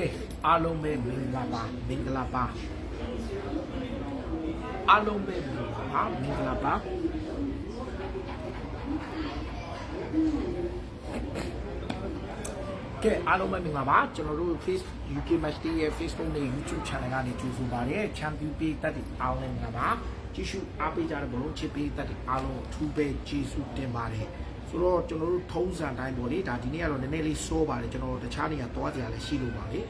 ကဲအားလုံးပဲမင်္ဂလာပါမင်္ဂလာပါအားလုံးပဲမင်္ဂလာပါမင်္ဂလာပါကဲအားလုံးပဲမင်္ဂလာပါကျွန်တော်တို့ Face UK Match Day ရဲ့ Facebook နဲ့ YouTube Channel ကနေကြိုဆိုပါရစေ Champion Page တက်တဲ့အားလုံးမင်္ဂလာပါကြည့်ရှုအားပေးကြတဲ့ဘလုံးချစ်ပေးတက်တဲ့အားလုံးအထူးပဲကျေးဇူးတင်ပါတယ် ဆိုတော့ကျွန်တော်တို့ထုံးစံတိုင်းပေါ့လေဒါဒီနေ့ကတော့နည်းနည်းလေးစိုးပါတယ်ကျွန်တော်တို့တခြားနေရာသွားကြရလဲရှိလို့ပါလေ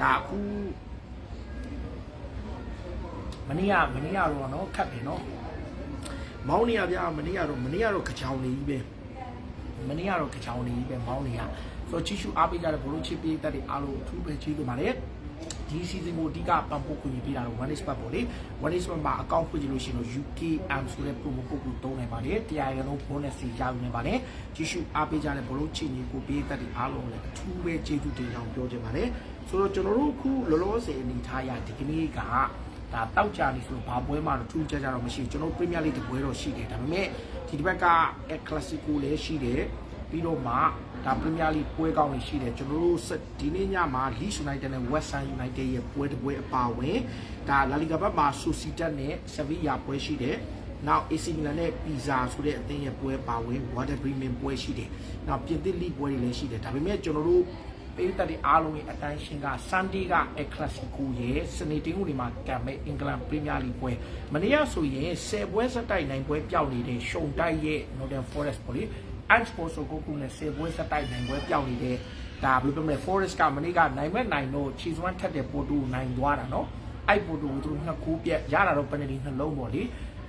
ဒါအခုမနေ့ကမနေ့ကတော့နော်ခတ်တယ်နော်မောင်းနေရဗျာမနေ့ကတော့မနေ့ကတော့ခချောင်းနေကြီးပဲမနေ့ကတော့ခချောင်းနေကြီးပဲမောင်းနေရဆိုတော့ချီရှူအားပေးကြတဲ့ဘလို့ချစ်ပေးတတ်တဲ့အားလုံးအထူးပဲကျေးဇူးပါတယ် ဒီ season ကိုအဓိကပံ့ပိုးကူညီပေးတာတော့ one is part ပေါ့လေ one is part မှာအကောင့်ဖွင့်ကြည့်လို့ရှိရင်တော့ UKM ဆိုတဲ့ promo code ကိုသုံးနိုင်ပါတယ်တရားရလုံး bonus တွေရယူနေပါတယ်ကြည့်ရှုအားပေးကြတဲ့ဘလို့ချစ်ညီကိုပေးတတ်တဲ့အားလုံးလည်းအထူးပဲကျေးဇူးတင်ကြောင်းပြောချင်ပါတယ်ဆိုတော့ကျွန်တော်တို့အခုလောလောဆယ်အနေထားရဒီကနေ့ကဒါတောက်ကြနေဆိုတော့ဘာပွဲမှတော့ထူးခြားကြတော့မရှိဘူးကျွန်တော် Premier League တပွဲတော့ရှိတယ်ဒါပေမဲ့ဒီတစ်ဘက်က El Clasico လည်းရှိတယ် ပြီးတော့မှဒါ Premier League ပွဲကောင်းတွေရှိတယ်ကျွန်တော်တို့ဒီနေ့ညမှာ Leeds United နဲ့ West Ham United ရဲ့ပွဲတစ်ပွဲအပါဝင်ဒါ La Liga ဘက်မှာ Sociedad နဲ့ Sevilla ပွဲရှိတယ်နောက် AC Milan နဲ့ Pisa ဆိုတဲ့အသင်းရဲ့ပွဲပါဝင် Water Bremen ပွဲရှိတယ်။နောက်ပြင်သစ်လိပွဲတွေလည်းရှိတယ်။ဒါပေမဲ့ကျွန်တော်တို့ပေးသက်တဲ့အားလုံးရဲ့အတိုင်းရှင်က Sunday က El Clasico ရဲ့စနေတင်းဦးတွေမှာကံမဲ့ England Premier League ပွဲမနေ့ကဆိုရင်10ပွဲစတိုက်နိုင်ပွဲပျောက်နေတဲ့ရှုံတိုက်ရဲ့ Northern Forest ပေါ့လေ Ansport ဆိုကိုကူနဲ့10ပွဲစတိုက်နိုင်ပွဲပျောက်နေတဲ့ဒါဘယ်လိုပြောမလဲ Forest ကမနေ့ကနိုင်မဲ့နိုင်တော့ချီစွမ်းထက်တဲ့ပိုတူနိုင်သွားတာနော်အဲ့ပိုတူကိုသူတို့နှစ်ခုပြက်ရတာတော့ penalty နှလုံးပေါ့လေ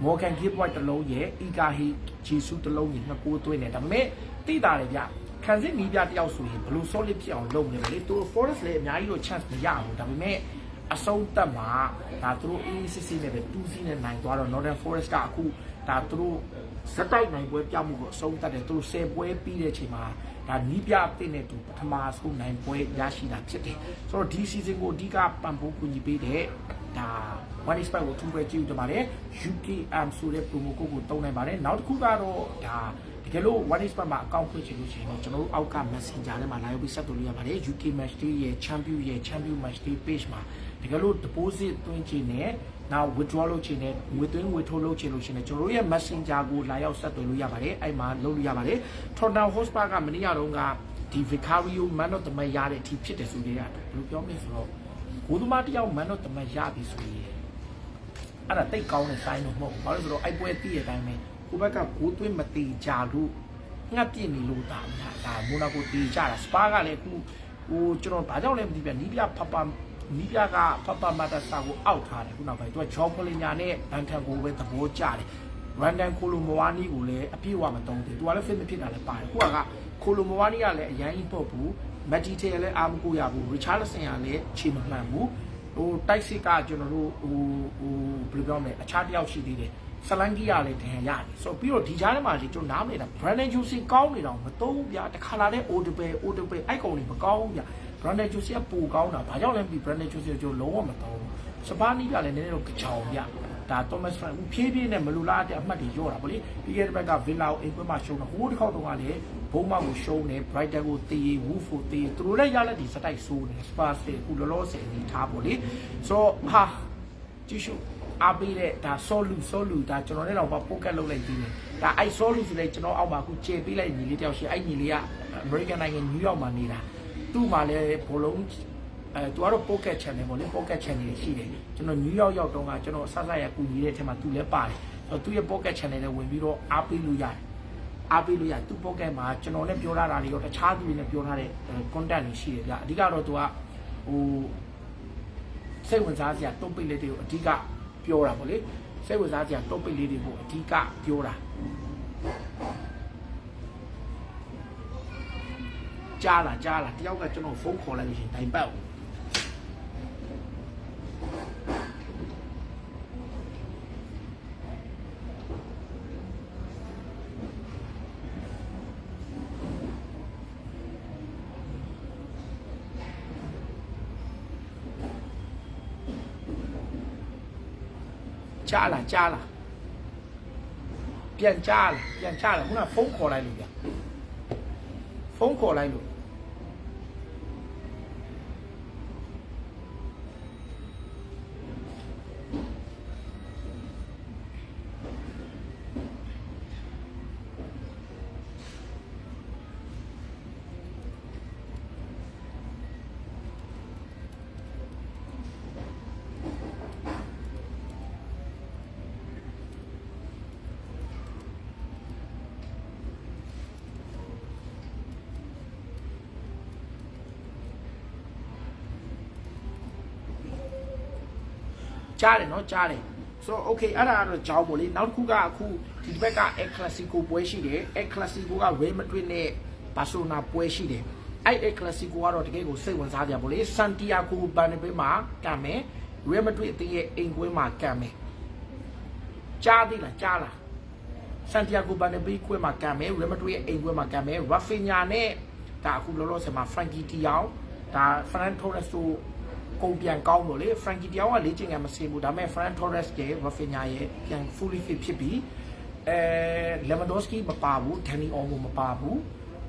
မော်ကန်ဂစ်ဘွိုက်တစ်လုံးရဲ့အီကာဟီဂျီဆူတစ်လုံးကြီးနှစ်ကိုသွင်းတယ်ဒါပေမဲ့တိတာတယ်ဗျခံစစ်နီးပြတယောက်ဆိုရင်ဘလို့ solid ဖြစ်အောင်လုပ်နေတယ်လေသူတို့ forest လည်းအများကြီးတော့ chance မရဘူးဒါပေမဲ့အဆုံးသက်မှာဒါသူတို့ ACC နဲ့ပဲ2စီးနဲ့နိုင်သွားတော့ Northern Forest ကအခုဒါသူတို့ စတိုက်နိုင်ပွဲပြမှုကိုအဆုံးသတ်တယ်သူတို့10ပွဲပြီးတဲ့အချိန်မှာဒါနီးပြအသစ်နဲ့တူပထမဆုံးနိုင်ပွဲရရှိတာဖြစ်တယ်ဆိုတော့ဒီ season ကိုအဓိကပံ့ပိုးကူညီပေးတဲ့ဒါ one expert ကိုထူးပဲကြည့်ဦးတပါတယ် UKM ဆိုတဲ့ promo code ကိုတုံးနိုင်ပါတယ်နောက်တစ်ခုကတော့ဒါတကယ်လို့ one expert မှာအကောင့်ဖွင့်ချင်လို့ရှိရင်တော့ကျွန်တော်တို့အောက်က messenger ထဲမှာလာရောက်ပြီးဆက်သွယ်လို့ရပါတယ် UK match day ရဲ့ champion ရဲ့ champion match day page မှာတကယ်လို့ deposit သွင်းချင်တဲ့ နောက် withdraw လုပ်ချင်တဲ့ငွေသွင်းငွေထုတ်လုပ်ချင်လို့ရှိရင်ကျွန်တော်တို့ရဲ့ messenger ကိုလာရောက်ဆက်သွယ်လို့ရပါတယ်အဲ့မှာလုပ်လို့ရပါတယ် Tottenham Hotspur ကမနေ့ကတော့ကဒီ Vicario Man of the Match ရတဲ့အထိဖြစ်တယ်ဆိုကြရတယ်ဘယ်လိုပြောမလဲဆိုတော့ဂိုးသမားတစ်ယောက် Man of the Match ရပြီဆိုရင်အဲ့ဒါတိတ်ကောင်းတဲ့ sign တော့မဟုတ်ဘူးဘာလို့လဲဆိုတော့အဲ့ပွဲတည့်တဲ့အတိုင်းပဲကိုဘက်ကဂိုးသွင်းမတေကြလို့ငှက်ပြစ်နေလို့တာများဒါမိုနာကိုတေကြတာစပါကလည်းအခုဟိုကျွန်တော်ဘာကြောင့်လဲမသိပြန်နီးပြဖပ နီးပြကဖပမတာစာကိုအောက်ထားတယ်ခုနောက်ပိုင်းသူကဂျောပလင်ညာနဲ့ဘန်ထန်ကိုပဲသဘောကျတယ်ရန်ဒန်ကိုလိုမဝါနီကိုလည်းအပြည့်အဝမတုံးတယ်သူကလည်း fit မဖြစ်တာလည်းပါတယ်ခုကကိုလိုမဝါနီကလည်းအရန်ကြီးပေါ့ဘူးမက်ဂျီတေလည်းအားမကိုရဘူးရီချာလဆန်ကလည်းခြေမမှန်ဘူးဟိုတိုက်စစ်ကကျွန်တော်တို့ဟိုဟိုဘယ်လိုပြောမလဲအခြားတစ်ယောက်ရှိသေးတယ်ဆလန်ကီယာလည်းတန်ရတယ်ဆိုတော့ပြီးတော့ဒီကြားထဲမှာလေကျွန်တော်နားမနေတာ Brandon Juicy ကောင်းနေတော့မသုံးဗျာတခါလာတဲ့ Audible Audible အိုက်ကောင်တွေမကောင်းဘူးဗျာ Brandon Juicy ကပိုကောင်းတာဘာကြောင့်လဲမသိ Brandon Juicy ကိုကျွန်တော်လုံးဝမသုံးဘူးစပါးနီးကလည်းနည်းနည်းတော့ကြောင်ဗျာဒါ Thomas Frank ဖြည်းဖြည်းနဲ့မလူလားတဲ့အမှတ်တွေရော့တာဗောလေပြီးခဲ့တဲ့ဘက်က Villa ကိုအိမ်ကွင်းမှာရှုံးတော့ဟိုတစ်ခေါက်တော့ကလည်းဘုံမကိုရှုံးတယ် Brighton ကိုတေး Wolf ကိုတေးသူတို့လည်းရလက်ဒီစတိုက်ဆိုးတယ် Spurs တွေအခုလောလောဆယ်နေထားဗောလေဆိုတော့ဟာကြည့်ရှုအားပေးတဲ့ဒါဆောလူဆောလူဒါကျွန်တော်လည်းတော့ပိုကက်လုပ်လိုက်ပြီးတယ်ဒါအဲ့ဆောလူဆိုတဲ့ကျွန်တော်အောက်မှာအခုကျေပေးလိုက်ညီလေးတယောက်ရှိအဲ့ညီလေးက American နိုင်ငံ New York မှာနေတာ သူ့မှာလည်းဘလုံးအဲသူကတော့ pocket channel ပေါ့လေ pocket channel တွေရှိတယ်ကျွန်တော် New York ရောက်တော့ကကျွန်တော်ဆဆရကူညီတဲ့အထက်မှာသူလည်းပါတယ်ဆိုတော့သူရဲ့ pocket channel နဲ့ဝင်ပြီးတော့အားပေးလို့ရတယ်အားပေးလို့ရသူ pocket မှာကျွန်တော်နဲ့ပြောထားတာတွေရောတခြားသူတွေနဲ့ပြောထားတဲ့ content တွေရှိတယ်ဗျအဓိကတော့သူကဟိုစိတ်ဝင်စားစရာတုံးပိတ်လေးတွေကိုအဓိကပြောတာပေါ့လေစိတ်ဝင်စားစရာတုံးပိတ်လေးတွေကိုအဓိကပြောတာ ကြားလာကြားလာတယောက်ကကျွန်တော်ဖုန်းခေါ်လိုက်လို့ရှိရင်တိုင်ပတ်ဘူးကြားလာကြားလာပြန်ကြားလာပြန်ကြားလာခုနဖုန်းခေါ်လိုက်လို့ဗျဖုန်းခေါ်လိုက်လို့ ကြားတယ်နော်ကြားတယ် so okay အဲ့ဒါကတော့ကြောင်းပေါ့လေနောက်တစ်ခုကအခုဒီဘက်က El Clasico ပွဲရှိတယ် El Clasico က Real Madrid နဲ့ Barcelona ပွဲရှိတယ်အဲ့ El Clasico ကတော့တကယ်ကိုစိတ်ဝင်စားကြပေါ့လေ Santiago Bernabeu မှာကံမယ် Real Madrid အသင်းရဲ့အိမ်ကွင်းမှာကံမယ်ကြားသေးလားကြားလားဆန်တီယာဂိုဘာနယ်ဘီကွဲမှာကံမယ်ရီမက်ဒရစ်ရဲ့အိမ်ကွဲမှာကံမယ်ရာဖီညာနဲ့ဒါအခုလောလောဆယ်မှာဖရန်ကီတီယောင်ဒါဖရန်တိုရ က်စ်တို့ကုန်ပြန်ကောင်းလို့လေဖရန်ကီတီယောင်ကလေ့ကျင့်ငယ်မဆင်းဘူးဒါပေမဲ့ဖရန်တိုရက်စ်ရဲ့ရာဖီညာရဲ့ပြန် fully fit ဖြစ်ပြီးအဲလေမန်ဒိုစကီမပါဘူးဒန်နီအော်မပါဘူး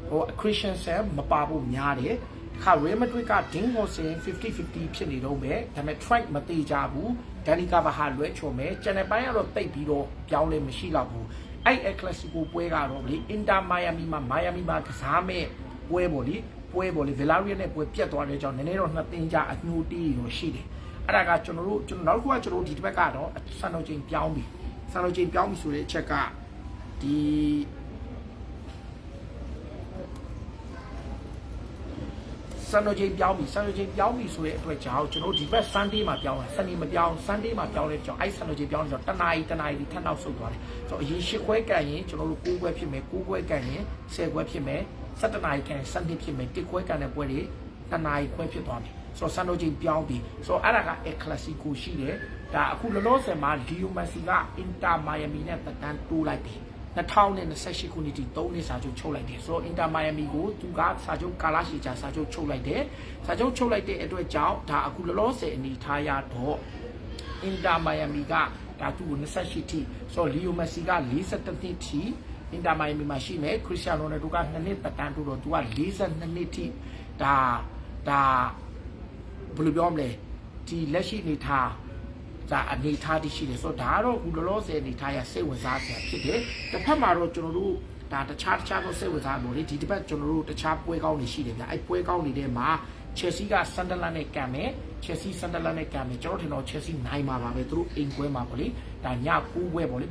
ဟိုခရစ်စတန်ဆန်မပါဘူးများတယ်ခါရီမက်ဒရစ်ကဒင်းဟောဆင်50-50ဖြစ်နေတော့ပဲဒါပေမဲ့ track မသေးကြဘူးဒန်နီကာဘာဟာလွဲချော်မယ်ကျန်တဲ့ပိုင်းကတော့တိတ်ပြီးတော့ပြောင်းလဲမရှိတော့ဘူးအဲ့အကလစီကိုပွဲကတော့လေအင်တာမိုင်ယာမီမှာမိုင်ယာမီမှာကစားမဲ့ပွဲပေါ့လေ ပွဲပေါ့လေဗီလာရီယာနဲ့ပွဲပြတ်သွားတဲ့ကြောင့်နည်းနည်းတော့နှစ်သင်းကြအညှိုးတီးရောရှိတယ်အဲ့ဒါကကျွန်တော်တို့ကျွန်တော်နောက်တစ်ခုကကျွန်တော်တို့ဒီတစ်ဘက်ကတော့ဆန်တော်ချင်းပြောင်းပြီဆန်တော်ချင်းပြောင်းပြီဆိုတဲ့အချက်ကဒီ ဆန်တော်ချင်းပြောင်းပြီဆန်တော်ချင်းပြောင်းပြီဆိုတဲ့အတွက်ကြောင့်ကျွန်တော်တို့ဒီဘက် Sunday မှာပြောင်းတာ Sunday မပြောင်း Sunday မှာပြောင်းတဲ့ကြောင့်အဲ့ဆန်တော်ချင်းပြောင်းနေတော့တနားရီတနားရီထပ်နောက်ဆုတ်သွားတယ်ဆိုတော့အရင်ရှစ်ခွဲကန်ရင်ကျွန်တော်တို့9ခွဲဖြစ်မယ်9ခွဲကန်ရင်10ခွဲဖြစ်မယ်17နာရီကန်17ဖြစ်မယ်1ခွဲကန်တဲ့ပွဲတွေတနားရီခွဲဖြစ်သွားပြီဆိုတော့ဆန်တော်ချင်းပြောင်းပြီဆိုတော့အဲ့ဒါက El Clasico ရှိတယ်ဒါအခုလောလောဆယ်မှာ Leo Messi က Inter Miami နဲ့တက်တန်းတိုးလိုက်ပြီ 2028ခုနှစ်ထိ3နှစ်စာချုပ်ချုပ်လိုက်တယ်ဆိုတော့အင်တာမိုင်ယာမီကိုသူကစာချုပ်ကာလာရှီချာစာချုပ်ချုပ်လိုက်တယ်စာချုပ်ချုပ်လိုက်တဲ့အတွက်ကြောင့်ဒါအခုလောလောဆယ်အနေထားရတော့အင်တာမိုင်ယာမီကဒါသူ့ကို28ထိဆိုတော့လီယိုမက်ဆီက42နှစ်ထိအင်တာမိုင်ယာမီမှာရှိမယ်ခရစ္စတီယာနိုရိုနယ်ဒိုက2နှစ်တက်တန်းတိုးတော့သူက42နှစ်ထိဒါဒါဘယ်လိုပြောမလဲဒီလက်ရှိအနေထား ဒါအနေထားတရှိတယ်ဆိုတော့ဒါကတော့အခုလောလောဆယ်အနေထားရစိတ်ဝင်စားစရာဖြစ်တယ်တစ်ဖက်မှာတော့ကျွန်တော်တို့ဒါတခြားတခြားသောစိတ်ဝင်စားမှုတွေဒီတစ်ပတ်ကျွန်တော်တို့တခြားပွဲကောင်းတွေရှိတယ်ဗျအဲ့ပွဲကောင်းတွေထဲမှာ Chelsea က Sunderland နဲ့ကံမယ် Chelsea Sunderland နဲ့ကံမယ်ကျွန်တော်ထင်တော့ Chelsea နိုင်မှာပါပဲသူတို့အိမ်ကွဲမှာပေါ့လေဒါည9ပွဲပေါ့လေ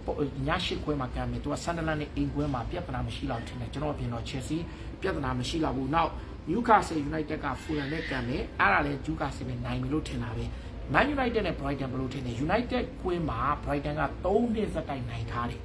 ည10ခွဲမှာကံမယ်သူက Sunderland နဲ့အိမ်ကွဲမှာပြဿနာမရှိတော့ထင်တယ်ကျွန်တော်အပြင်တော့ Chelsea ပြဿနာမရှိတော့ဘူးနောက် Newcastle United က Fulham နဲ့ကံမယ်အဲ့ဒါလည်း Newcastle နဲ့နိုင်ပြီလို့ထင်တာပဲ Man United နဲ့ Brighton ဘယ်လိုထင်လဲ United ကွင်းမှာ Brighton က3နှစ်စက်တိုင်နိုင်ထားတယ်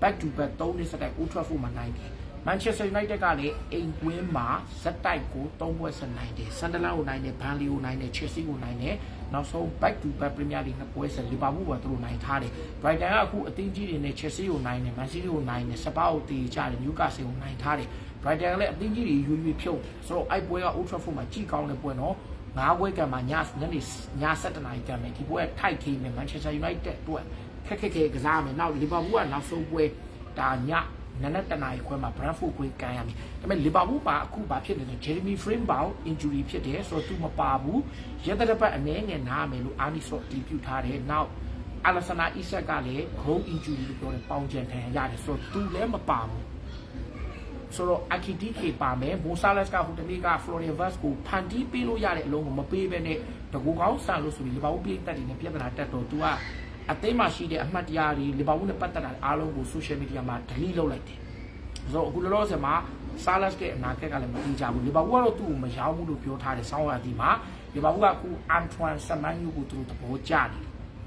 back to back 3နှစ်စက်တိုင် Old Trafford မှာနိုင်တယ် Manchester United ကလည်းအိမ်ကွင်းမှာစက်တိုက်ကို3ပွဲဆက်နိုင်တယ် Sunderland ကိုနိုင်တယ် Burnley ကိုနိုင်တယ် Chelsea ကိုနိုင်တယ်နောက်ဆုံး back to back Premier League နှစ်ပွဲဆက် Liverpool ကသူတို့နိုင်ထားတယ် Brighton ကအခုအသင်းကြီးတွေနဲ့ Chelsea ကိုနိုင်တယ် Man City ကိုနိုင်တယ် Spurs ကိုတီးကြတယ် Newcastle ကိုနိုင်ထားတယ် Brighton ကလည်းအသင်းကြီးတွေရွေရွေဖြုတ်ဆိုတော့အဲ့ပွဲက Old Trafford မှာကြည့်ကောင်းတဲ့ပွဲနော် ငါးပွဲကံမှာညညနေည7နာရီကံမယ်ဒီပွဲထိုက်ထိမယ် Manchester United အတွက်ခက်ခက်ခဲကစားမယ်နောက် Liverpool ကနောက်ဆုံးပွဲဒါညနနက်တနာရီခွဲမှာ Brentford ကိုကန်ရမယ်ဒါပေမဲ့ Liverpool ပါအခုဘာဖြစ်နေလဲ Jeremy Frimpong injury ဖြစ်တယ်ဆိုတော့သူမပါဘူးရက်တဲ့ပတ်အနေငယ်နားမယ်လို့ Arnie Slot တီးပြထားတယ်နောက် Alexander Isak ကလည်း bone injury လို့ပြောတယ်ပေါင်ကျန်ထန်ရတယ်ဆိုတော့သူလည်းမပါဘူး ဆိုတော့ Akitike ပါမယ်မိုဆာလက်စ်ကဟိုတနေ့က Florian Wirtz ကိုဖန်တီးပေးလို့ရတဲ့အလုံးကိုမပေးဘဲနဲ့တကူကောင်းဆန်လို့ဆိုပြီးလီဗာပူးပြည်သက်တွေနဲ့ပြဿနာတက်တော့ तू ကအသိမှရှိတဲ့အမှတ်တရတွေလီဗာပူးနဲ့ပတ်သက်တာအားလုံးကို social media မှာ delete လုပ်လိုက်တယ်ဆိုတော့အခုလောလောဆယ်မှာဆာလက်စ်ကအနာဂတ်ကလည်းမသိကြဘူးလီဗာပူးကတော့သူ့ကိုမရောက်ဘူးလို့ပြောထားတယ်ဆောင်းရသည်မှာလီဗာပူးကအခုအန်ထွမ်ဆမန်ယူကိုသူတို့သဘောကျတယ်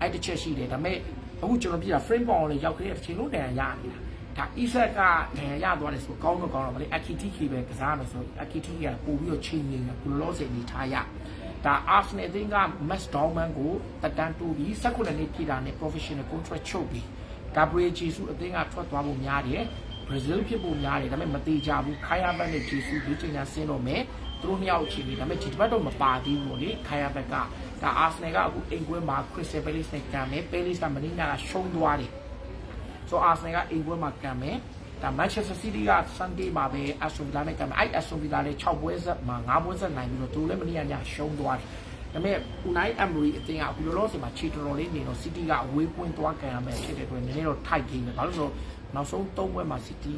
အဲ့တစ်ချက်ရှိတယ်ဒါပေမဲ့အခုကျွန်တော်ပြတာ frame ပေါင်လည်းရောက်ခဲ့တဲ့အချိန်လုံးတန်ရနေတာ ဒါ Isak ကဒဏ်ရာရသွားတယ်ဆိုကောင်းတော့ကောင်းတော့ဗလေ Akitiki ပဲကစားမယ်ဆို Akitiki ကပို့ပြီးတော့ချိန်နေတယ်ကိုလောဆယ်နေထားရဒါ Arsenal အသင်းက Max Dorman ကိုတက်တန်းတူပြီး16နှစ်ပြည့်တာနဲ့ professional contract ချုပ်ပြီး Gabriel Jesus အသင်းကထွက်သွားဖို့များတယ် Brazil ဖြစ်ဖို့များတယ်ဒါပေမဲ့မသေးကြဘူး Kaya Band နဲ့ Jesus ဒီချိန်ညာဆင်းတော့မယ်သူတို့နှစ်ယောက်အချိန်ကြီးဒါပေမဲ့ဒီတစ်ပတ်တော့မပါသေးဘူးလေ Kaya Band ကဒါ Arsenal ကအခုအိမ်ကွင်းမှာ Crystal Palace နဲ့ကံမယ် Palace ကမင်းညာကရှုံးသွားတယ် ဆိုအာဆင်ကအိမ်ပွဲမှာကံမယ်ဒါ Manchester City က Sunday မှာပဲ Aston Villa နဲ့ကံမယ်အဲ့ Aston Villa လည်း6ပွဲဆက်မှာ9ပွဲဆက်နိုင်ပြီးတော့သူလည်းမနေ့ကညရှုံးသွားတယ်ဒါပေမဲ့ Unai Emery အသင်းကအခုလောလောဆယ်မှာခြေတော်တော်လေးနေတော့ City ကအဝေးပွင့်သွားကံရမယ်ဖြစ်တဲ့အတွက်နည်းနည်းတော့ tight game ပဲဘာလို့လဲဆိုတော့နောက်ဆုံး3ပွဲမှာ City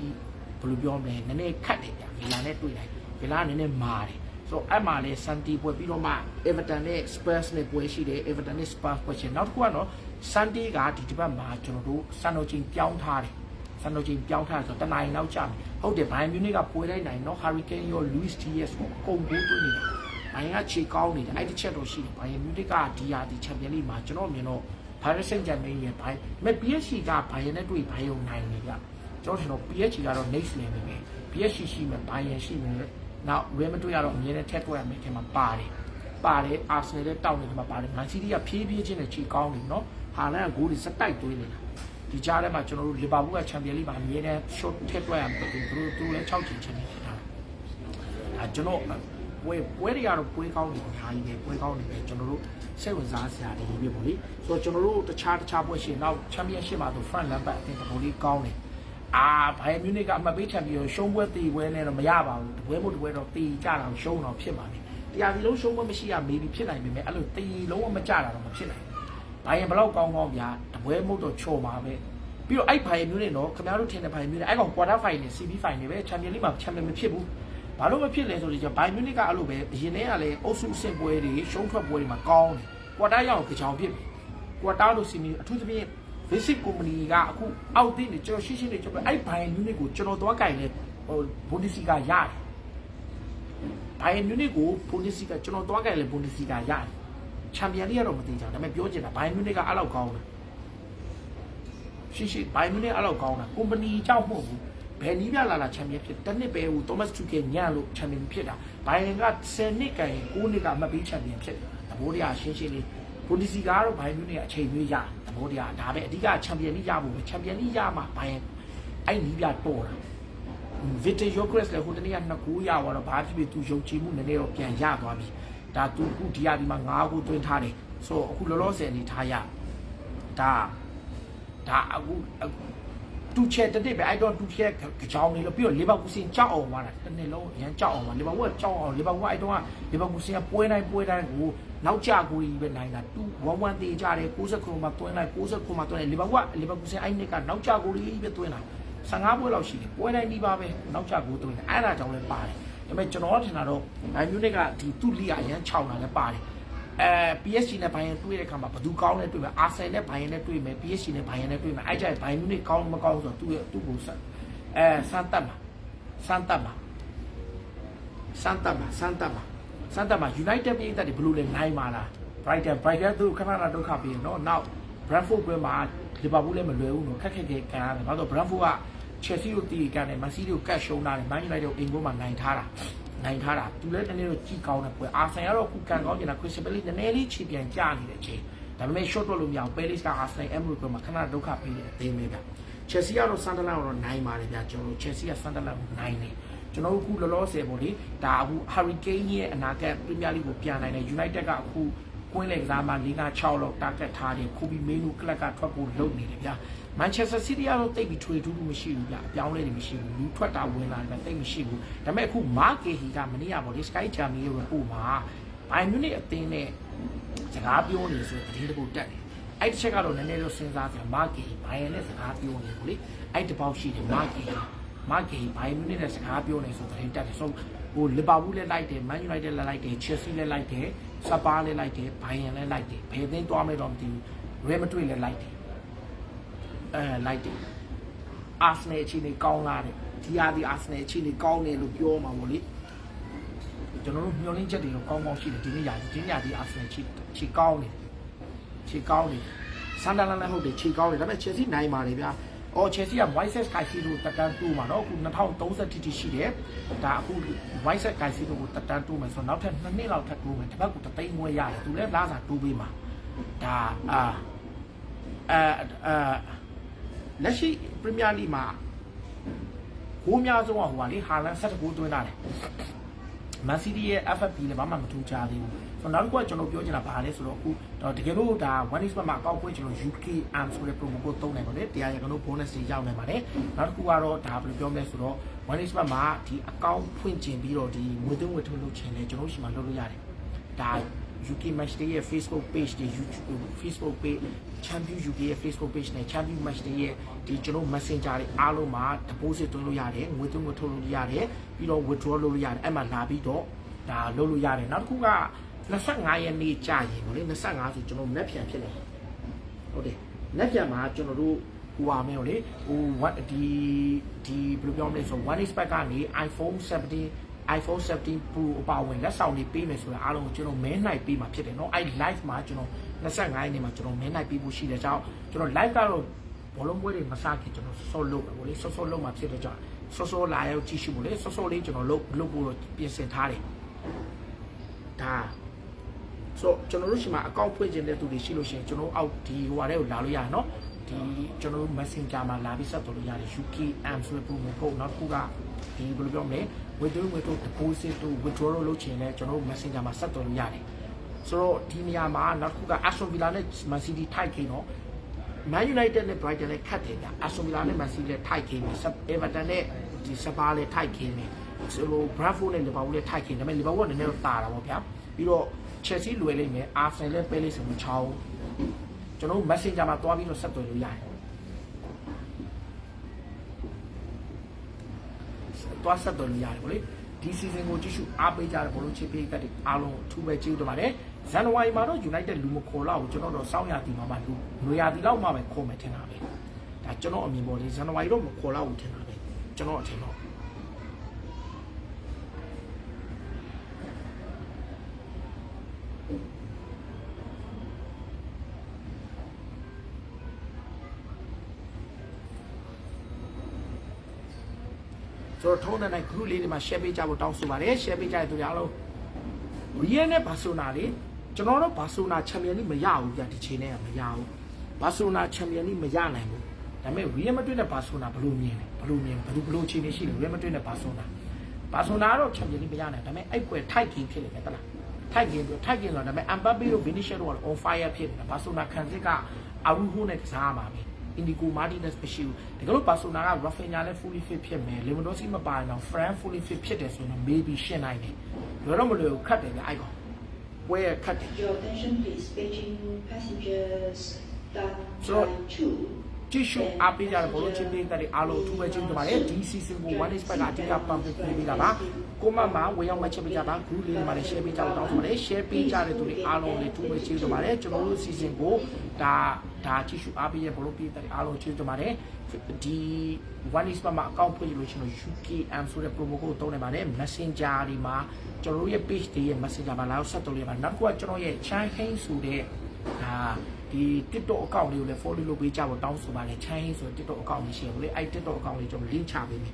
ဘယ်လိုပြောမလဲနည်းနည်းခတ်တယ်ဗျ Villa နဲ့တွေ့လိုက် Villa နည်းနည်းမာတယ်ဆိုတော့အဲ့မှာလေစန်တီပွဲပြီးတော့မှ Everton နဲ့ Spurs နဲ့ပွဲရှိတယ် Everton နဲ့ Spurs ပွဲရှိတယ်နောက်တစ်ခုကတော့ Sunday ကဒီတစ်ပတ်မှာကျွန်တော်တို့စံတော်ချိန်ပြောင်းထားတယ်စံတော်ချိန်ပြောင်းထားဆိုတော့တနင်္လာနေ့နောက်ကျမယ်ဟုတ်တယ်ဘိုင်မြူနစ်ကပွဲလိုက်နိုင်နော် Hurricane ရော Luis Diaz ကိုအကုန်ကိုတွေ့နေတာဘိုင်ကခြေကောင်းနေတယ်အဲ့ဒီချက်တော့ရှိတယ်ဘိုင်မြူနစ်ကဒီယာဒီချန်ပီယံလိမှာကျွန်တော်မြင်တော့ဘာရစိတ်ကြမ်းနေရင်ဘိုင်းမဲ့ PSG ကဘိုင်းနဲ့တွေ့ဘိုင်းုံနိုင်နေကြကျွန်တော်ထင်တော့ PSG ကတော့ next level နေပဲ PSG ရှိမယ်ဘိုင်းရရှိမယ်နောက် Real Madrid ကတော့အမြဲတမ်းထက်ထွက်ရမယ်ခင်မှာပါတယ် ပါတယ် Arsenal လည်းတောက်နေတယ်မှာပါတယ် Man City ကဖြည်းဖြည်းချင်းနဲ့ချီကောင်းနေနော်ဟာလန်ကဂိုးတွေစတိုက်သွေးနေတာဒီကြားထဲမှာကျွန်တော်တို့လီဗာပူးကချန်ပီယံလိမှာအမြဲတမ်း shot ထက်ထွက်ရမယ်သူတို့သူလည်း6ချင်ချင်နေဖြစ်တာဒါကျွန်တော်ပွဲပွဲတွေကတော့ပွဲကောင်းနေအများကြီးပဲပွဲကောင်းနေပဲကျွန်တော်တို့စိတ်ဝင်စားစရာတွေပဲပေါ့လေဆိုတော့ကျွန်တော်တို့တခြားတခြားပွဲရှင်နောက်ချန်ပီယံရှစ်မှာဆို front number အသင်းတပုံလေးကောင်းတယ်အာဘိုင်မြူနစ်ကအမှတ်ပေးချန်ပီယံရှုံးပွဲတီပွဲနဲ့တော့မရပါဘူးတပွဲမို့တပွဲတော့တီကြတာရှုံးတော့ဖြစ်ပါမယ် တရားစီလုံးရှုံးပွဲမရှိရမေးပြီးဖြစ်နိုင်ပေမဲ့အဲ့လိုတီလုံးဝမကြတာတော့မဖြစ်နိုင်ဘူးဘိုင်ယံဘလောက်ကောင်းကောင်းဗျာတပွဲမို့တော့ချော်ပါပဲပြီးတော့အဲ့ဘိုင်ယံမျိုးနဲ့တော့ခင်ဗျားတို့ထင်တဲ့ဘိုင်ယံမျိုးနဲ့အဲ့ကောင် quarter final CB final ပဲချန်ပီယံလိမှာချန်ပီယံမဖြစ်ဘူးဘာလို့မဖြစ်လဲဆိုတော့ဘိုင်မြူနစ်ကအဲ့လိုပဲအရင်တည်းကလည်းအုပ်စုအဆင့်ပွဲတွေရှုံးထွက်ပွဲတွေမှာကောင်းတယ် quarter ရောက်ကြောင်ဖြစ်ပြီ quarter လို့စီမီအထူးသဖြင့် basic company ကအခုအောက်တင်းနေကျွန်တော်ရှိရှိနေကျွန်တော်အဲ့ဘိုင်မြူနစ်ကိုကျွန်တော်သွားကြိုင်လဲဟိုဘွန်ဒီစီကရတယ် ဘိုင်မြူနစ်ကိုဘွန်ဒီစီကကျွန်တော်သွားကြိုင်လဲဘွန်ဒီစီကရတယ်ချန်ပီယံလိကတော့မသိကြဘူးဒါပေမဲ့ပြောချင်တာဘိုင်မြူနစ်ကအဲ့လောက်ကောင်းတယ်ရှိရှိဘိုင်မြူနစ်အဲ့လောက်ကောင်းတာ company ကြောက်မဟုတ်ဘူးဘယ်နည်းပြလာလာချန်ပီယံဖြစ်တစ်နှစ်ပဲဟို Thomas Tuchel ညံ့လို့ချန်ပီယံဖြစ်တာဘိုင်ယန်က10နှစ်ကန်9နှစ်ကအမှတ်ပေးချန်ပီယံဖြစ်တယ်သဘောတရားရှင်းရှင်းလေးဘွန်ဒီစီကတော့ဘိုင်မြူနစ်ကအချိန်မျိုးရသဘောတရားဒါပဲအဓိကချန်ပီယံလိရဖို့ပဲချန်ပီယံလိရမှာဘိုင်ယန်အဲ့နီးပြတော့တာ ဗီတာယိုဂရက်စ်လည်းဟိုတနေ့က2ခုရသွားတော့ဘာဖြစ်ဖြစ်သူယုံကြည်မှုနည်းနည်းတော့ပြန်ရသွားပြီဒါသူခုဒီရဒီမှာ9ခုသွင်းထားတယ်ဆိုတော့အခုလောလောဆယ်အနေထားရဒါဒါအခုတူချက်တစ်ပဲအဲ့တော့တူချက်ကြောင်နေလို့ပြီးတော့လီဗာပူးစင်ကြောက်အောင်သွားတာတစ်နေ့လုံးရမ်းကြောက်အောင်သွားလီဗာပူးကကြောက်အောင်လီဗာပူးကအဲ့တော့လီဗာပူးစင်ကပွဲတိုင်းပွဲတိုင်းကိုနောက်ကျကိုကြီးပဲနိုင်တာတူ1-1တေးကြတယ်69မှာတွင်းလိုက်69မှာတွင်းလိုက်လီဗာပူးကလီဗာပူးစင်အဲ့နှစ်ကနောက်ကျကိုကြီးပဲတွင်းလာ 15ပွဲလောက်ရှိတယ်ပွဲတိုင်းဒီပါပဲနောက်ကျကိုတွင်းတယ်အဲ့ဒါကြောင့်လည်းပါတယ်ဒါပေမဲ့ကျွန်တော်ထင်တာတော့ဘိုင်မြူနစ်ကဒီသူ့လိအရန်6လာလည်းပါတယ်အဲ PSG နဲ့ဘိုင်ယန်တွေ့တဲ့အခါမှာဘယ်သူကောင်းလဲတွေ့မယ်အာဆယ်နဲ့ဘိုင်ယန်နဲ့တွေ့မယ် PSG နဲ့ဘိုင်ယန်နဲ့တွေ့မယ်အဲ့ကြိုင်ဘိုင်မြူနစ်ကောင်းမကောင်းဆိုတော့သူ့ရဲ့သူ့ကိုဆက်အဲစမ်းတက်မှာစမ်းတက်မှာစမ်းတက်မှာစမ်းတက်မှာစမ်းတက်မှာ United ပြည်သက်တွေဘယ်လိုလဲနိုင်မှာလား Brighton Brighton သူခဏခဏဒုက္ခပေးတယ်နော်နောက် Brentford ပွဲမှာ Liverpool လည်းမလွယ်ဘူးနော်ခက်ခက်ခဲကန်ရတယ်ဘာလို့ Brentford က Chelsea ကိုတီးကန်တယ် Man City ကိုကတ်ရှုံးတာတယ် Man United ကိုအင်ကိုမှနိုင်ထားတာနိုင်ထားတာသူလည်းနည်းနည်းတော့ကြည့်ကောင်းတယ်ပွဲအာဆင်ကတော့ခုကန်ကောင်းနေတာ Crystal Palace နည်းနည်းလေးခြေပြန်ကျနေတဲ့အချိန်ဒါပေမဲ့ shot တော့လို့မရဘူး Palace က Arsenal Emirates ပွဲမှာခဏဒုက္ခပေးတယ်အသေးလေးဗျ Chelsea ကတော့ Sunderland ကိုတော့နိုင်ပါတယ်ဗျကျွန်တော်တို့ Chelsea က Sunderland ကိုနိုင်တယ်ကျွန်တော်တို့အခုလောလောဆယ်ပေါ့လေဒါအခု Hurricane ရဲ့အနာဂတ် Premier League ကိုပြန်နိုင်တယ် United ကအခု ကွင်းလေကစားမှာ၄၅6လောက်တာဂက်ထားတယ်ခုပြီးမင်းတို့ကလပ်ကထွက်ဖို့လုပ်နေတယ်ဗျာမန်ချက်စတာစီးတီးကတော့တိတ်ပြီးထွေထူးထူးမရှိဘူးဗျာအပြောင်းလဲတွေမရှိဘူးလူထွက်တာဝင်လာတယ်တိတ်မရှိဘူးဒါပေမဲ့အခုမာကေဟီကမနေ့ကပေါ့လေ Sky Germany ရဲ့ report မှာဘိုင်မြူနစ်အသင်းနဲ့စကားပြောနေဆိုတဲ့သတင်းတစ်ခုတက်တယ်အဲ့တစ်ချက်ကတော့နည်းနည်းတော့စဉ်းစားကြမာကေဟီဘိုင်ယန်နဲ့စကားပြောနေဘူးလေအဲ့တပေါက်ရှိတယ်မာကေဟီမာကေဟီဘိုင်မြူနစ်နဲ့စကားပြောနေဆိုတဲ့သတင်းတက်တယ်ဆိုဟိုလီဗာပူးလည်းလိုက်တယ်မန်ယူနိုက်တက်လည်းလိုက်တယ်ချယ်ဆီလည်းလိုက်တယ် ဆပ်ပါလည်းလိုက်တယ်ဘိုင်ယန်လည်းလိုက်တယ်ဘယ်သင်းသွားမလဲတော့မသိဘူးရဲမတွေ့လည်းလိုက်တယ်အဲလိုက်တယ်အာဆနယ်အခြေအနေကောင်းလာတယ်ဒီဟာဒီအာဆနယ်အခြေအနေကောင်းတယ်လို့ပြောမှာပေါ့လေကျွန်တော်တို့မျှော်လင့်ချက်တွေတော့ကောင်းကောင်းရှိတယ်ဒီနေ့ရာဒီနေ့ရာဒီအာဆနယ်ခြေခြေကောင်းတယ်ခြေကောင်းတယ်ဆန်ဒါလန်လည်းဟုတ်တယ်ခြေကောင်းတယ်ဒါပေမဲ့ချယ်ဆီနိုင်ပါတယ်ဗျာ အော်ချယ်ဆီက Moises Caicedo တက်တန်းတူမှာနော်အခု2030တိတိရှိတယ်ဒါအခု Moises Caicedo ကိုတက်တန်းတူမယ်ဆိုတော့နောက်ထပ်2နှစ်လောက်ထပ်တူမယ်တစ်ပတ်ကိုတသိန်းငွေရတယ်သူလည်းလာစာတူပေးမှာဒါအာအဲအဲလက်ရှိ Premier League မှာဟိုးများဆုံးကဟိုကလေဟာလန်ဆက်တကူသွင်းတာတယ်မန်စီးတီးရဲ့ FFP လည်းဘာမှမထူးခြားသေးဘူး ဆိုတော့နောက်တစ်ခုကကျွန်တော်ပြောချင်တာဘာလဲဆိုတော့အခုတော့တကယ်လို့ဒါ one is မှာအကောက်ခွင့်ကျွန်တော် UK arm ဆိုတဲ့ promo code သုံးနိုင်ပါတယ်တရားရကလို့ bonus တွေရောက်နိုင်ပါတယ်နောက်တစ်ခုကတော့ဒါဘယ်လိုပြောမလဲဆိုတော့ one is မှာဒီအကောင့်ဖွင့်ကျင်ပြီးတော့ဒီငွေသွင်းငွေထုတ်လုပ်ချင်တယ်ကျွန်တော်ရှိမှလုပ်လို့ရတယ်ဒါ UK Match Day ရဲ့ Facebook page တွေ YouTube Facebook page Champion UK ရဲ့ Facebook page နဲ့ Champion Match Day ရဲ့ဒီကျွန်တော် Messenger တွေအားလုံးမှာ deposit သွင်းလို့ရတယ်ငွေသွင်းငွေထုတ်လို့ရတယ်ပြီးတော့ withdraw လုပ်လို့ရတယ်အဲ့မှာလာပြီးတော့ဒါလုပ်လို့ရတယ်နောက်တစ်ခုက 25ရက်နေ့ကြာရင်ဗောလေ25ဆိုကျွန်တော် net ပြန်ဖြစ်နေဟုတ်တယ် net ပြန်မှာကျွန်တော်တို့ဟိုပါမယ်ဗောလေဟို what ဒီဒီဘယ်လိုပြောမလဲဆို one is back ကနေ iPhone 17 iPhone 17 Pro အပါအဝင်လက်ဆောင်တွေပေးမယ်ဆိုတာအားလုံးကိုကျွန်တော်မဲနိုင်ပေးမှာဖြစ်တယ်เนาะအဲ့ live မှာကျွန်တော် 25ရက်နေ့မှာကျွန်တော်မင်းနိုင်ပြီးဖို့ရှိတဲ့ကြောင့်ကျွန်တော် live ကတော့ဘောလုံးပွဲတွေမစခင်ကျွန်တော်စောလုပ်ပဲဗောလေစောစောလုပ်မှဖြစ်တဲ့ကြောင့်စောစောလာရောက်ကြည့်ရှုဖို့လေစောစောလေးကျွန်တော်လုပ်လုပ်ဖို့တော့ပြင်ဆင်ထားတယ်ဒါ ဆိုကျွန်တော်တို့ရှိမှာအကောင့်ဖွင့်ခြင်းတဲ့သူတွေရှိလို့ရှိရင်ကျွန်တော်အောက်ဒီဟိုဟာတွေကိုလာလို့ရတယ်နော်ဒီကျွန်တော်တို့ Messenger မှာလာပြီးဆက်သွယ်လို့ရတယ် UKM ဆိုတဲ့ promo code နောက်တစ်ခုကဒီဘယ်လိုပြောမလဲ withdraw withdraw deposit တို့ withdraw လို့လုပ်ချင်လဲကျွန်တော်တို့ Messenger မှာဆက်သွယ်လို့ရတယ်ဆိုတော့ဒီနေရာမှာနောက်တစ်ခုက Aston Villa နဲ့ Man City ထိုက်ခင်တော့ Man United နဲ့ Brighton နဲ့ခတ်တယ်ဗျ Aston Villa နဲ့ Man City နဲ့ထိုက်ခင်တယ် Everton နဲ့ဒီစပါးနဲ့ထိုက်ခင်တယ်ဆိုတော့ Bradford နဲ့ Liverpool နဲ့ထိုက်ခင်တယ်ဒါပေမဲ့ Liverpool ကနည်းနည်းတော့တာတာပေါ့ဗျာပြီးတော့ Chelsea လွယ်လိမ့်မယ် Arsenal နဲ့ Palace ဆိုချောင်းကျွန်တော်တို့ Messenger မှာတွားပြီးတော့ဆက်သွယ်လို့ရတယ်တွားဆက်သွယ်လို့ရတယ်ဗောလေဒီ season ကိုကြည့်ရှုအားပေးကြတဲ့ဘောလုံးချစ်ပေးတဲ့အားလုံးအထူးပဲကျေးဇူးတင်ပါတယ်ဇန်နဝါရီမှာတော့ United လူမခေါ်တော့ဘူးကျွန်တော်တို့စောင်းရတီမှာမှလူနွေရာတီလောက်မှပဲခေါ်မယ်ထင်တာပဲဒါကျွန်တော်အမြင်ပေါ်လေဇန်နဝါရီတော့မခေါ်တော့ဘူးထင်တာပဲကျွန်တော်အထင်တော့ ဆိုတော့ထုံးတဲ့နိုင် group လေးတွေမှာ share ပေးကြဖို့တောင်းဆိုပါတယ် share ပေးကြတဲ့သူတွေအားလုံး Real နဲ့ Barcelona လေကျွန်တော်တို့ Barcelona Champion League မရဘူးဗျဒီချိန်နဲ့ကမရဘူး Barcelona Champion League မရနိုင်ဘူးဒါပေမဲ့ Real Madrid နဲ့ Barcelona ဘယ်လိုမြင်လဲဘယ်လိုမြင်ဘယ်လိုဘယ်လိုအခြေအနေရှိလဲ Real Madrid နဲ့ Barcelona Barcelona ကတော့ Champion League မရနိုင်ဒါပေမဲ့အဲ့ပွဲထိုက်ခင်ဖြစ်နေတယ်တလား ထိုက်ခင်ပြီးထိုက်ခင်ဆိုတော့ဒါပေမဲ့ Mbappe တို့ Vinicius တို့က on fire ဖြစ်နေတာ Barcelona ခံစစ်က Araujo နဲ့ကစားမှာပဲ Indigo Martinez မရှိဘူးတကယ်လို့ Barcelona က Rafinha နဲ့ fully fit ဖြစ်မယ် Lewandowski မပါရင်တော့ Fran fully fit ဖြစ်တယ်ဆိုရင်တော့ maybe ရှင်းနိုင်တယ်လွယ်တော့မလွယ်ဘူးခတ်တယ်ဗျအဲ့ကောင်ပွဲခတ်တယ် Your attention please, Beijing passengers done So- by two. ကြည့်ရှုအားပေးကြတဲ့ဘောလုံးချင်းပေးတဲ့အားလုံးအထူးပဲကျေးဇူးတင်ပါတယ်ဒီ season ကို one is back ကအဓိကပန်ပေးပေးတာပါကိုမမဝေရောက်မှတ်ချက်ပေးကြပါ group လေးမှာလည်း share ပေးကြအောင်တောင်းဆိုပါတယ် share ပေးကြတဲ့သူတွေအားလုံးလည်းအထူးပဲကျေးဇူးတင်ပါတယ်ကျွန်တော်တို့ season ကိုဒါဒါကြည့်ရှုအားပေးရဘောလုံးပေးတဲ့အားလုံးကျေးဇူးတင်ပါတယ်ဒီ one is back မှာအကောင့်ဖွင့်လို့ရှိရင် UKM ဆိုတဲ့ promo code သုံးနေပါတယ် messenger ဒီမှာကျွန်တော်တို့ရဲ့ page တွေရဲ့ messenger မှာလာရောက်ဆက်သွယ်လို့ရပါတယ်နောက်တစ်ခုကကျွန်တော်ရဲ့ channel ဟင်းဆိုတဲ့ဒါ ဒီ TikTok account လေးကိုလည်း follow လုပ်ပေးကြဖို့တောင်းဆိုပါတယ် Chine ဆိုတဲ့ TikTok account လေးရှိရဘူးလေအဲ့ TikTok account လေးကျွန်တော် link ချပေးမယ်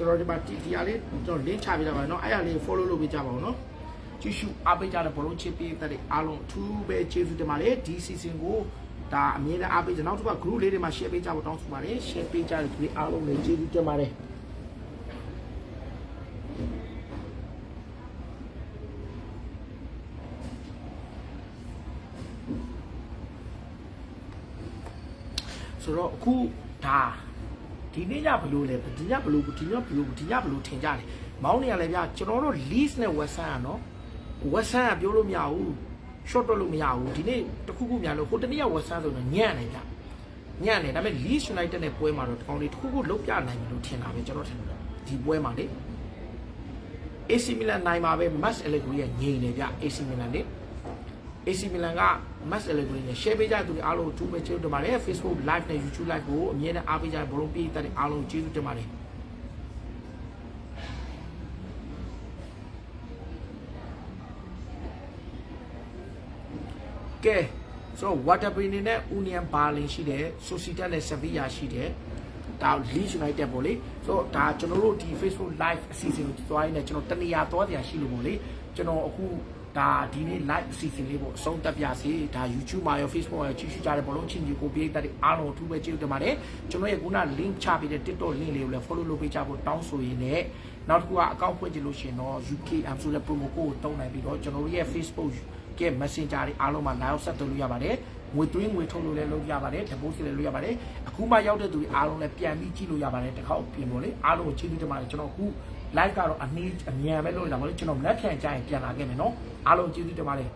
ကျွန်တော်ဒီမှာဒီဒီအားလေးကျွန်တော် link ချပေးတာပါเนาะအဲ့အားလေး follow လုပ်ပေးကြပါဦးเนาะကြည့်ရှုအားပေးကြတဲ့ဘောလုံးချစ်ပေးတဲ့အားလုံးအထူးပဲကျေးဇူးတင်ပါတယ်ဒီ season ကိုဒါအမြဲတမ်းအားပေးကြနောက်တစ်ခါ group လေးတွေမှာ share ပေးကြဖို့တောင်းဆိုပါတယ် share ပေးကြတဲ့သူတွေအားလုံးလည်းကျေးဇူးတင်ပါတယ်ဆိုတော့အခုဒါ ဒီနေ့ညဘယ်လိုလဲဒီညဘယ်လိုဒီညဘယ်လိုဒီညဘယ်လိုထင်ကြတယ်မောင်းနေရလဲဗျကျွန်တော်တို့ lease နဲ့ western อ่ะเนาะ western อ่ะပြောလို့မရဘူး short တော့လို့မရဘူးဒီနေ့တခုခုများလို့ဟိုတနေ့က western ဆိုတော့ညံ့နေဗျညံ့နေဒါပေမဲ့ lease united နဲ့ပွဲမှာတော့တကောင်လေးတခုခုလုံးပြနိုင်ပြီလို့ထင်တာပဲကျွန်တော်ထင်တယ်ဒီပွဲမှာလေ AC Milan နိုင်မှာပဲ Max Allegri ရဲ့ငြိမ်နေဗျ AC Milan လေ AC Milan က Max Allegri နဲ့ share ပေးကြတဲ့သူတွေအားလုံးအထူးပဲကျေးဇူးတင်ပါတယ် Facebook live နဲ့ YouTube live ကိုအမြဲတမ်းအားပေးကြတဲ့ဘလုံးပေးတဲ့အားလုံးကျေးဇူးတင်ပါတယ်ကဲဆိုတော့ Waterbury နေနဲ့ Union Berlin ရှိတယ် Sociedad နဲ့ Sevilla ရှိတယ်ဒါ Leeds United ပေါ့လေဆိုတော့ဒါကျွန်တော်တို့ဒီ Facebook live အစီအစဉ်ကိုသွားရင်းနဲ့ကျွန်တော်တနေရာသွားတရားရှိလို့ပေါ့လေကျွန်တော်အခု ဒါဒီနေ့ live အစီအစဉ်လေးပေါ့အဆုံးတက်ပြစီဒါ YouTube မှာရော Facebook မှာရောကြည့်ရှုကြတဲ့ဘလုံးချင်းကြီးကိုပြေးတဲ့အားလုံးအထူးပဲကျေးဇူးတင်ပါတယ်ကျွန်တော်ရဲ့ခုန link ချပေးတဲ့ TikTok link လေးကိုလည်း follow လုပ်ပေးကြဖို့တောင်းဆိုရင်းနဲ့နောက်တစ်ခုကအကောင့်ဖွင့်ကြည့်လို့ရှိရင်တော့ UKM ဆိုတဲ့ promo code ကိုတုံးနိုင်ပြီးတော့ကျွန်တော်တို့ရဲ့ Facebook က Messenger တွေအားလုံးမှာ live ဆက်သွယ်လို့ရပါတယ်ငွေသွင်းငွေထုတ်လို့လည်းလုပ်ရပါတယ် deposit လည်းလုပ်ရပါတယ်အခုမှရောက်တဲ့သူတွေအားလုံးလည်းပြန်ပြီးကြည့်လို့ရပါတယ်တစ်ခေါက်ပြင်လို့လေအားလုံးကိုကျေးဇူးတင်ပါတယ်ကျွန်တော်အခု live ကတော့အနည်းအမြန်ပဲလုပ်နေတာပေါ့လေကျွန်တော်လက်ဖြန်ကြရင်ပြန်လာခဲ့မယ်နော်အားလုံးကျေးဇူးတင်ပါတယ်